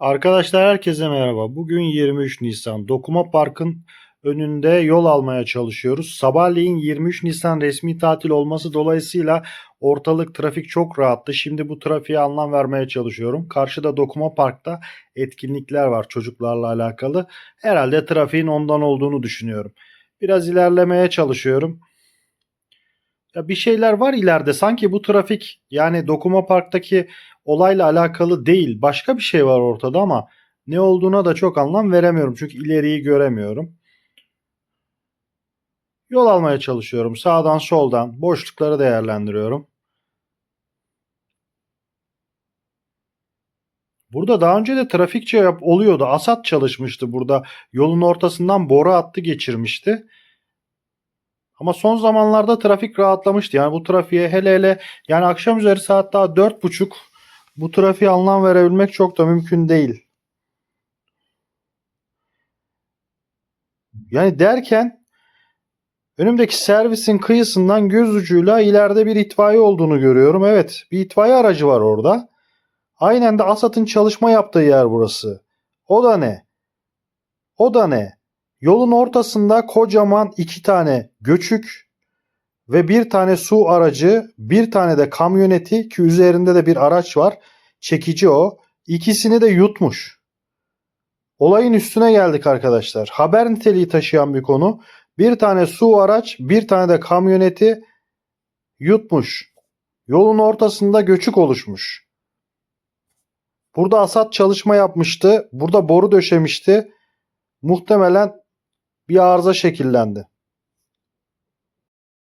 Arkadaşlar herkese merhaba. Bugün 23 Nisan. Dokuma Park'ın önünde yol almaya çalışıyoruz. Sabahleyin 23 Nisan resmi tatil olması dolayısıyla ortalık trafik çok rahattı. Şimdi bu trafiğe anlam vermeye çalışıyorum. Karşıda Dokuma Park'ta etkinlikler var çocuklarla alakalı. Herhalde trafiğin ondan olduğunu düşünüyorum. Biraz ilerlemeye çalışıyorum. Ya bir şeyler var ileride. Sanki bu trafik yani Dokuma Park'taki olayla alakalı değil. Başka bir şey var ortada ama ne olduğuna da çok anlam veremiyorum. Çünkü ileriyi göremiyorum. Yol almaya çalışıyorum. Sağdan soldan boşlukları değerlendiriyorum. Burada daha önce de trafikçe oluyordu. Asat çalışmıştı burada. Yolun ortasından boru hattı geçirmişti. Ama son zamanlarda trafik rahatlamıştı. Yani bu trafiğe hele hele yani akşam üzeri saat daha dört buçuk bu trafiğe anlam verebilmek çok da mümkün değil. Yani derken önümdeki servisin kıyısından göz ucuyla ileride bir itfaiye olduğunu görüyorum. Evet bir itfaiye aracı var orada. Aynen de ASAT'ın çalışma yaptığı yer burası. O da ne? O da ne? Yolun ortasında kocaman iki tane göçük ve bir tane su aracı, bir tane de kamyoneti ki üzerinde de bir araç var. Çekici o. İkisini de yutmuş. Olayın üstüne geldik arkadaşlar. Haber niteliği taşıyan bir konu. Bir tane su araç, bir tane de kamyoneti yutmuş. Yolun ortasında göçük oluşmuş. Burada Asat çalışma yapmıştı. Burada boru döşemişti. Muhtemelen bir arıza şekillendi.